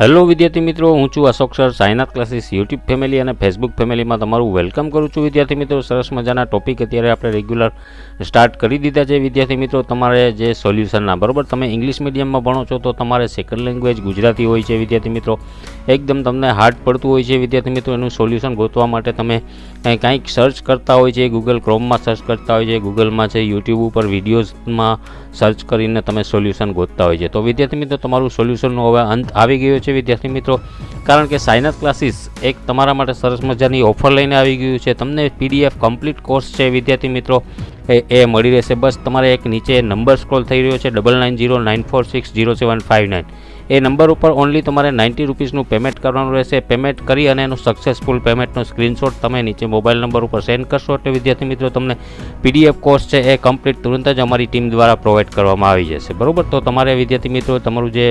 Hello વિદ્યાર્થી મિત્રો, હું છું Ashok sir, Sainath classes YouTube family અને ફેસબુક ફેમિલીમાં તમારું વેલકમ કરું છું. વિદ્યાર્થી મિત્રો, સરસ મજાના ટોપિક અત્યારે આપણે રેગ્યુલર સ્ટાર્ટ કરી દીધા છે. વિદ્યાર્થી મિત્રો, તમારે જે સોલ્યુશનના બરાબર? તમે ઇંગ્લિશ મીડિયમમાં ભણો છો તો તમારે સેકન્ડ લેંગ્વેજ ગુજરાતી હોય છે. વિદ્યાર્થી મિત્રો એકદમ તમને હાર્ડ પડતું હોય છે. વિદ્યાર્થી મિત્રો, એનું સોલ્યુશન ગોતવા માટે તમે કંઈ, કાંઈક સર્ચ કરતા હોય છે. ગૂગલ ક્રોમમાં સર્ચ કરતા હોય છે. ગૂગલમાં છે યુટ્યુબ ઉપર વિડીયોઝમાં સર્ચ કરીને તમે સોલ્યુશન ગોતતા હોય છે. તો વિદ્યાર્થી મિત્રો, તમારું સોલ્યુશનનો હવે અંત આવી ગયો છે વિદ્યાર્થી મિત્રો. કારણ કે સાયનસ ક્લાસીસ એક તમારા માટે સરસ મજાની ઓફર લઈને આવી ગયું છે. તમને પીડીએફ કમ્પ્લીટ કોર્સ છે વિદ્યાર્થી મિત્રો. એ મળી રહેશે. બસ તમારે એક નીચે નંબર સ્ક્રોલ થઈ રહ્યો છે. Double nine zero nine four six zero seven five nine એ નંબર ઉપર ઓનલી તમારે નાઇન્ટી રૂપીસનું પેમેન્ટ કરવાનું રહેશે. પેમેન્ટ કરી અને એનું સક્સેસફુલ પેમેન્ટનો સ્ક્રીનશોટ તમે નીચે મોબાઈલ નંબર ઉપર સેન્ડ કરશો એટલે વિદ્યાર્થી મિત્રો તમને પીડીએફ કોર્સ છે એ કમ્પ્લીટ તુરંત જ અમારી ટીમ દ્વારા પ્રોવાઈડ કરવામાં આવી જશે. બરાબર? તો તમારે વિદ્યાર્થી મિત્રો તમારું જે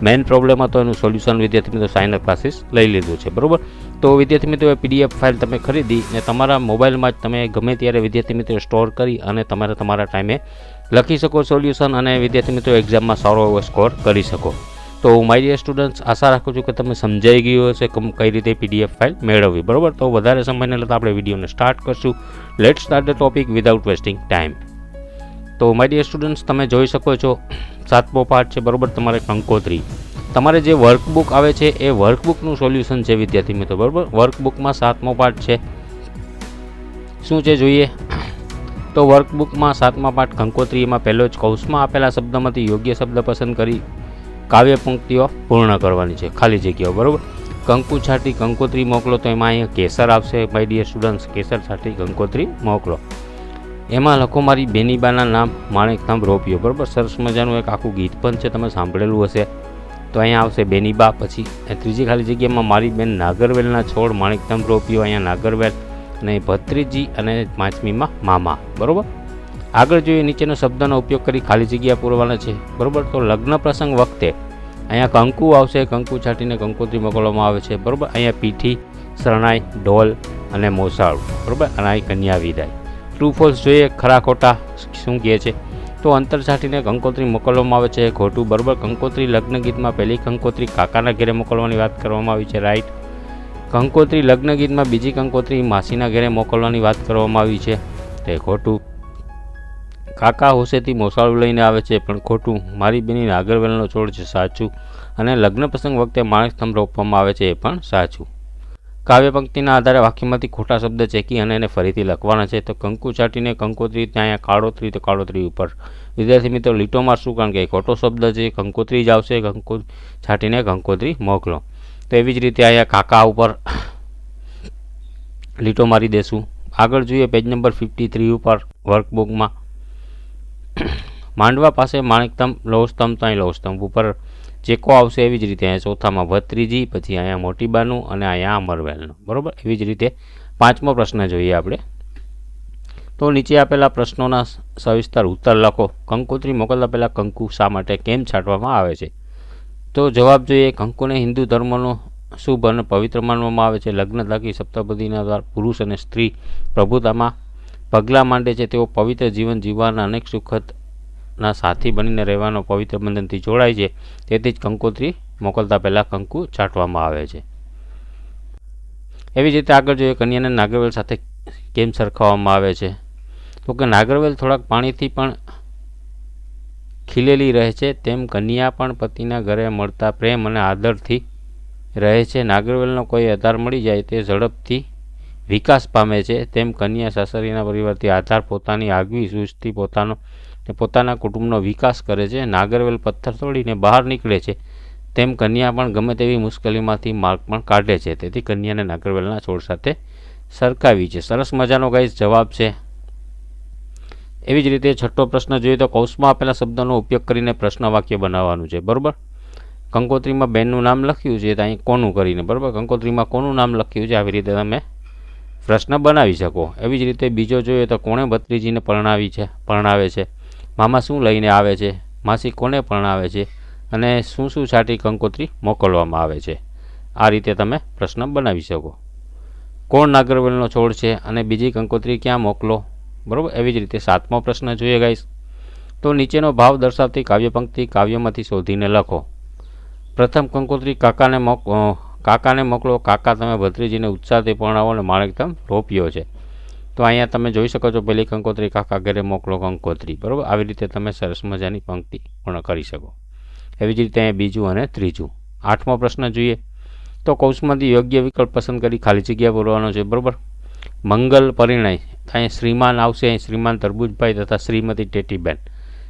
મેઇન પ્રોબ્લેમ હતો એનું સોલ્યુશન વિદ્યાર્થી મિત્રો સાઇનર ક્લાસીસ લઈ લીધું છે. બરાબર? તો વિદ્યાર્થી મિત્રો એ પીડીએફ ફાઇલ તમે ખરીદી ને તમારા મોબાઈલમાં જ તમે ગમે ત્યારે વિદ્યાર્થી મિત્રો સ્ટોર કરી અને તમારે તમારા ટાઈમે લખી શકો સોલ્યુશન અને વિદ્યાર્થી મિત્રો એક્ઝામમાં સારો એવો સ્કોર કરી શકો. તો માય ડિયર સ્ટુડન્ટ્સ આશા રાખું છું કે તમે સમજાઈ ગયું હશે કઈ રીતે પીડીએફ ફાઇલ મેળવવી. બરાબર? તો વધારે સમયને લેતા આપણે વિડીયોને સ્ટાર્ટ કરશું. Let start the topic without wasting time તો ડિયર સ્ટુડન્ટ્સ તમે જોઈ શકો છો, સાતમો પાઠ છે, બરાબર? તમારે કંકોત્રી. તમારે જે વર્કબુક આવે છે, એ વર્કબુકનું સોલ્યુશન છે, વિદ્યાર્થી મિત્રો, બરાબર? વર્કબુકમાં સાતમો પાઠ છે. શું છે જોઈએ? તો વર્કબુકમાં સાતમા પાઠ કંકોત્રી એમાં પહેલો જ કૌંસમાં આપેલા શબ્દમાંથી યોગ્ય શબ્દ પસંદ કરી કાવ્ય પંક્તિઓ પૂર્ણ કરવાની છે, ખાલી જગ્યાઓ, બરાબર? કંકુ છાટી, કંકોત્રી મોકલો તો એમાં અહીંયા કેસર આવશે માય ડિયર સ્ટુડન્ટ્સ કેસર છાટી, કંકોત્રી મોકલો. એમાં લખો મારી બેનીબાના નામ માણેકધામ રોપ્યો બરાબર? સરસ મજાનું એક આખું ગીત પણ છે, તમે સાંભળેલું હશે. તો અહીંયા આવશે બેનીબા, પછી ત્રીજી ખાલી જગ્યામાં મારી બેન નાગરવેલના છોડ માણેકધામ રોપ્યો અહીંયા નાગરવેલ અને ભત્રીજી અને પાંચમીમાં મામા, બરાબર? આગળ જોઈએ નીચેનો શબ્દનો ઉપયોગ કરી ખાલી જગ્યા પૂરવાના છે, બરાબર? તો લગ્ન પ્રસંગ વખતે અહીંયા કંકુ આવશે, કંકુ છાંટીને કંકોત્રી મોકલવામાં આવે છે, બરાબર? અહીંયા પીઠી, શરણાઈ, ઢોલ અને મોસાળું, બરાબર? અને અહીં કન્યા વિદાય. ટ્રુ ફોલ્સ જોઈએ, ખરા, ખોટા, શું કહે છે? તો અંતર છાંટીને કંકોત્રી મોકલવામાં આવે છે, ખોટું, બરાબર? કંકોત્રી લગ્ન ગીતમાં પહેલી કંકોત્રી કાકાના ઘેરે મોકલવાની વાત કરવામાં આવી છે રાઈટ કંકોત્રી લગ્ન ગીતમાં બીજી કંકોત્રી માસીના ઘેરે મોકલવાની વાત કરવામાં આવી છે, તે ખોટું. કાકા હોશેથી મોસાળું લઈને આવે છે, પણ ખોટું. મારી બેની નાગરવેલનો છોડ છે, સાચું. અને લગ્ન પ્રસંગ વખતે માણસ સ્તંભ રોપવામાં આવે છે, એ પણ સાચું. કાવ્ય પંક્તિના આધારે વાક્યમાંથી ખોટા શબ્દ ચેકી અને એને ફરીથી લખવાના છે. તો કંકુ ચાટીને કંકોત્રી ત્યાં કાળોતરી તો કાળોતરી ઉપર. વિદ્યાર્થી મિત્રો, લીટો મારશું કારણ કે એ ખોટો શબ્દ છે. કંકોત્રી જ આવશે, કંકો છાટીને કંકોત્રી મોકલો. તો એવી જ રીતે અહીંયા કાકા ઉપર લીટો મારી દેશું. આગળ જોઈએ, પેજ નંબર ફિફ્ટી થ્રી ઉપર વર્કબુકમાં માંડવા પાસે માણેકસ્તંભ લોહસ્તંભ ત્યાં લોહસ્તંભ ઉપર ચેકો આવશે એવી જ રીતે. અહીંયા ચોથામાં ભત્રીજી, પછી અહીંયા મોટીબાનું અને અહીંયા અમરવેલનું. બરાબર? એવી જ રીતે પાંચમો પ્રશ્ન જોઈએ આપણે. તો નીચે આપેલા પ્રશ્નોના સવિસ્તર ઉત્તર લખો. કંકોત્રી મોકલતા પહેલાં કંકુ શા માટે કેમ છાંટવામાં આવે છે? તો જવાબ જોઈએ, કંકુને હિન્દુ ધર્મનો શુભ અને પવિત્ર માનવામાં આવે છે. લગ્ન થકી સપ્તપદીના દ્વારા પુરુષ અને સ્ત્રી પ્રભુતામાં પગલાં માંડે છે તેઓ પવિત્ર જીવન જીવવાના અનેક સુખદના સાથી બનીને રહેવાનો પવિત્ર બંધનથી જોડાય છે. તેથી જ કંકોત્રી મોકલતા પહેલાં કંકુ છાંટવામાં આવે છે. એવી જ રીતે આગળ જોઈએ કન્યાને નાગરવેલ સાથે કેમ સરખાવવામાં આવે છે? તો કે નાગરવેલ થોડાક પાણીથી પણ ખીલેલી રહે છે, તેમ કન્યા પણ પતિના ઘરે મળતા પ્રેમ અને આદરથી રહે છે. નાગરવેલનો કોઈ આધાર મળી જાય તે ઝડપથી વિકાસ પામે છે. તેમ કન્યા સાસરીના પરિવારથી આધાર પોતાની આગવી સૂઝથી પોતાનો પોતાના કુટુંબનો વિકાસ કરે છે. નાગરવેલ પથ્થર તોડીને બહાર નીકળે છે. તેમ કન્યા પણ ગમે તેવી મુશ્કેલીમાંથી માર્ગ પણ કાઢે છે. તેથી કન્યાને નાગરવેલના છોડ સાથે સરકાવી છે. સરસ મજાનો ગાઈસ જવાબ છે. એવી જ રીતે છઠ્ઠો પ્રશ્ન જોઈએ તો કૌંસમાં આપેલા શબ્દનો ઉપયોગ કરીને પ્રશ્ન વાક્ય બનાવવાનું છે. બરાબર? કંકોત્રીમાં બેનનું નામ લખ્યું છે. તો અહીં કોનું કરીને? બરાબર? કંકોત્રીમાં કોનું નામ લખ્યું છે? આવી રીતે તમે પ્રશ્ન બનાવી શકો. એવી જ રીતે બીજો જોઈએ તો કોણે ભત્રીજીને પરણાવી છે, પરણાવે છે? મામા શું લઈને આવે છે? માસી કોને પરણાવે છે? અને શું શું છાટી કંકોત્રી મોકલવામાં આવે છે? આ રીતે તમે પ્રશ્ન બનાવી શકો. કોણ નાગરવેલનો છોડ છે અને બીજી કંકોત્રી ક્યાં મોકલો? બરાબર? એવી જ રીતે સાતમો પ્રશ્ન જોઈએ ગાઈશ તો નીચેનો ભાવ દર્શાવતી કાવ્ય પંક્તિ કાવ્યમાંથી શોધીને લખો. પ્રથમ કંકોત્રી કાકાને મોક કાકાને મોકલો. કાકા તમે ભત્રીજીને ઉત્સાહથી પરણાવો અને માણેકતમ રોપ્યો છે. તો અહીંયા તમે જોઈ શકો છો પહેલી કંકોત્રી કાકા ઘરે મોકલો કંકોત્રી. બરાબર? આવી રીતે તમે સરસ મજાની પંક્તિ પૂર્ણ કરી શકો. એવી જ રીતે અહીંયા બીજું અને ત્રીજું. આઠમો પ્રશ્ન જોઈએ. તો કૌશમાંથી યોગ્ય વિકલ્પ પસંદ કરી ખાલી જગ્યા પૂરવાનો છે. બરાબર? મંગલ પરિણય. અહીં શ્રીમાન આવશે. અહીં શ્રીમાન તરબૂજભાઈ તથા શ્રીમતી ટેટીબેન.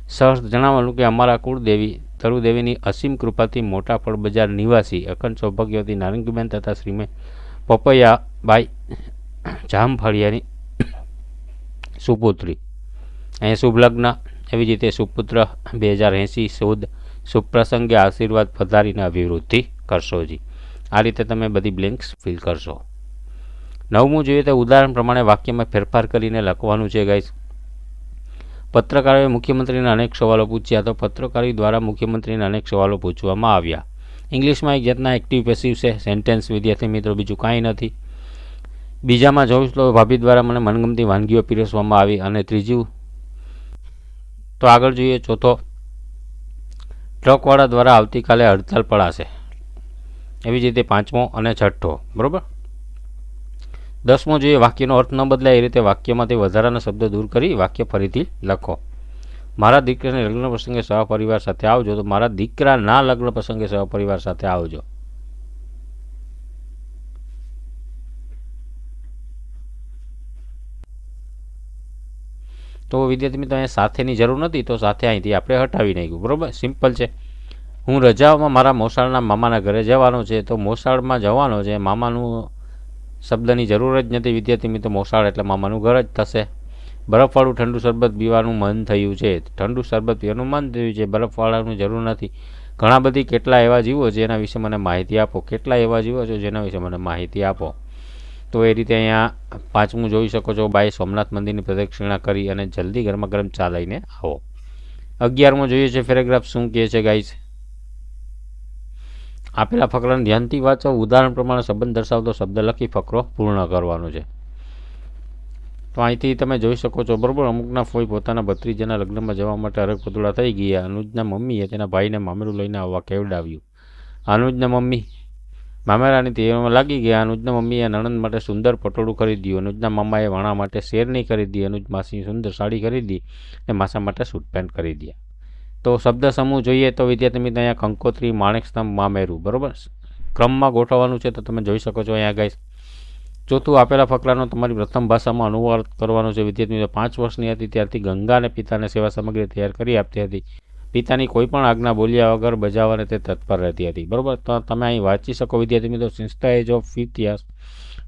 સહર્ષ જણાવવાનું કે અમારા કુળદેવી તરુદેવીની અસીમ કૃપાથી મોટા ફળ બજાર નિવાસી અખંડ સૌભાગ્યવતી નારંગીબેન તથા શ્રીમે પપૈયાબાઈ જામફળિયાની સુપુત્રી. અહીં શુભ લગ્ન, એવી જ રીતે સુપુત્ર બે હજાર એંસી સુદ સુપ્રસંગે આશીર્વાદ પધારીને અભિવૃદ્ધિ કરશોજી આ રીતે તમે બધી બ્લિંક્સ ફિલ કરશો. નવમું જોઈએ તો ઉદાહરણ પ્રમાણે વાક્યમાં ફેરફાર કરીને લખવાનું છે ગાઈસ પત્રકારોએ મુખ્યમંત્રીને અનેક સવાલો પૂછ્યા તો પત્રકારી દ્વારા મુખ્યમંત્રીને અનેક સવાલો પૂછવામાં આવ્યા. ઇંગ્લિશમાં એક જાતના એક્ટિવ પેસિવ છે સેન્ટેન્સ વિદ્યાર્થી મિત્રો બીજું કાંઈ નથી. બીજામાં જોઉં તો ભાભી દ્વારા મને મનગમતી વાનગીઓ પીરસવામાં આવી અને ત્રીજું તો આગળ જોઈએ, ચોથો ટ્રકવાળા દ્વારા આવતીકાલે હડતાલ પડાશે. એવી જ રીતે પાંચમો અને છઠ્ઠો, બરાબર? દસમો જોઈએ, વાક્યનો અર્થ ન બદલાય એ રીતે વાક્યમાંથી વધારાના શબ્દો દૂર કરી વાક્ય ફરીથી લખો. મારા દીકરાને લગ્ન પ્રસંગે સહપરિવાર સાથે આવજો, તો મારા દીકરાના લગ્ન પ્રસંગે સહપરિવાર સાથે આવજો. તો વિદ્યાર્થી મિત્રો, અહીંયા સાથેની જરૂર નથી, તો સાથે અહીંથી આપણે હટાવી નાખ્યું. બરાબર? સિમ્પલ છે. હું રજાઓમાં મારા મોસાળના મામાના ઘરે જવાનો છે, તો મોસાળમાં જવાનો છે, મામાનું શબ્દની જરૂર જ નથી. વિદ્યાર્થી મિત્રો, મોસાળ એટલે મામાનું ઘર જ થશે. બરફવાળું ઠંડુ શરબત પીવાનું મન થયું છે. ઠંડુ શરબત પીવાનું મન થયું છે. બરફવાળાનું જરૂર નથી. ઘણા બધી કેટલા એવા જીવો છે જેના વિશે મને માહિતી આપો. કેટલા એવા જીવો છે જેના વિશે મને માહિતી આપો. તો એ રીતે અહીંયા પાંચમું જોઈ શકો છો. બાય સોમનાથ મંદિરની પ્રદક્ષિણા કરી અને જલ્દી ગરમા ગરમ ચા લઈને આવો. અગિયારમો જોઈએ છે. પેરેગ્રાફ શું કહે છે ગાઈસ આપેલા ફકરાને ધ્યાનથી વાંચો. ઉદાહરણ પ્રમાણે સંબંધ દર્શાવતો શબ્દ લખી ફકરો પૂર્ણ કરવાનો છે. તો અહીંથી તમે જોઈ શકો છો, બરાબર, અમુકના ફોઈ પોતાના ભત્રીજાના લગ્નમાં જવા માટે અરગ પતોડા થઈ ગયા. અનુજના મમ્મીએ તેના ભાઈને મામેરું લઈને આવવા કેવડાવ્યું. અનુજના મમ્મી, મામેરાની તેવામાં લાગી ગયા. અનુજના મમ્મીએ નણંદ માટે સુંદર પટોળું ખરીદ્યું. અનુજના મામાએ વાણા માટે શેરની ખરીદી. અનુજ માસી સુંદર સાડી ખરીદી અને માસા માટે સૂટ પેન્ટ ખરીદ્યા. તો શબ્દ સમૂહ જોઈએ તો વિદ્યાર્થી મિત્રો, અહીંયા કંકોત્રી, માણેક સ્તંભ, મામેરું, બરાબર? ક્રમમાં ગોઠવવાનું છે તો તમે જોઈ શકો છો અહીંયા ગાઈશ ચોથું આપેલા ફકરાનો તમારી પ્રથમ ભાષામાં અનુવાદ કરવાનો છે. વિદ્યાર્થી મિત્રો, પાંચ વર્ષની હતી, ત્યારથી ગંગા અને પિતાને સેવા સામગ્રી તૈયાર કરી આપતી હતી. પિતાની કોઈ પણ આજ્ઞા બોલ્યા વગર બજાવવાને તે તત્પર રહેતી હતી. બરાબર? તો તમે અહીં વાંચી શકો, વિદ્યાર્થી મિત્રો since age of fifth years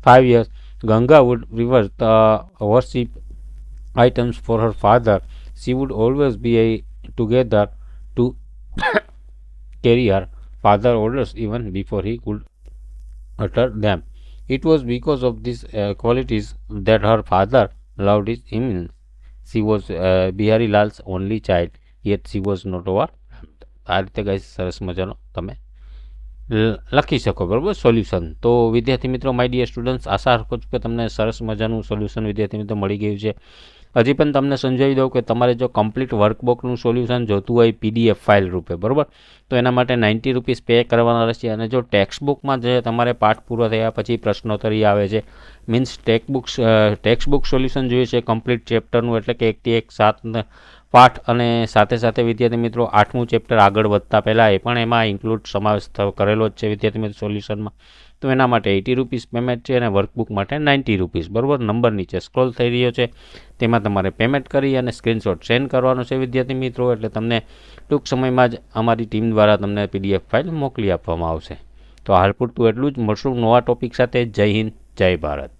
five years Ganga would rivers worship for her father father. Would always be I together to carry her father orders even before he could utter them it was because of these uh, qualities that her father loved his him she was uh, bihari lal's only child yet she was not over આ રીતે guys સરસ મજાનો તમે લ- લખી શકો બરાબર solution તો વિદ્યાર્થી મિત્રો માય ડિયર સ્ટુડન્ટ્સ આશા રાખું છું કે તમને સરસ મજાનું સોલ્યુશન વિદ્યાર્થી મિત્રો મળી ગયું છે હજી પણ તમને સમજાવી દઉં કે તમારે જો કમ્પ્લીટ વર્કબુકનું સોલ્યુશન જોતું હોય પીડીએફ ફાઇલ રૂપે, બરાબર? તો એના માટે નાઇન્ટી રૂપીસ પે કરવાના રહેશે અને જો ટેક્સ્ટબુકમાં જે તમારે પાઠ પૂરો થયા પછી પ્રશ્નોત્તરી આવે છે મીન્સ ટેક્સબુક્સ ટેક્સ્ટબુક સોલ્યુશન જોઈએ છે કમ્પ્લીટ ચેપ્ટરનું એટલે કે એકથી એક સાત પાઠ અને સાથે સાથે વિદ્યાર્થી મિત્રો આઠમું ચેપ્ટર આગળ વધતા પહેલાં એ પણ એમાં ઇન્ક્લુડ સમાવેશ કરેલો જ છે વિદ્યાર્થી મિત્રો સોલ્યુશનમાં તો એના માટે એટી રૂપીસ પેમેન્ટ છે અને વર્કબુક માટે નાઇન્ટી રૂપીસ. બરાબર? નંબર નીચે સ્ક્રોલ થઈ રહ્યો છે. તેમાં તમારે પેમેન્ટ કરી અને સ્ક્રીનશોટ સેન્ડ કરવાનો છે, વિદ્યાર્થી મિત્રો. એટલે તમને ટૂંક સમયમાં જ અમારી ટીમ દ્વારા તમને પીડીએફ ફાઇલ મોકલી આપવામાં આવશે. તો હાલ પૂરતું એટલું જ. મળશું નવા ટોપિક સાથે. જય હિન્દ, જય ભારત.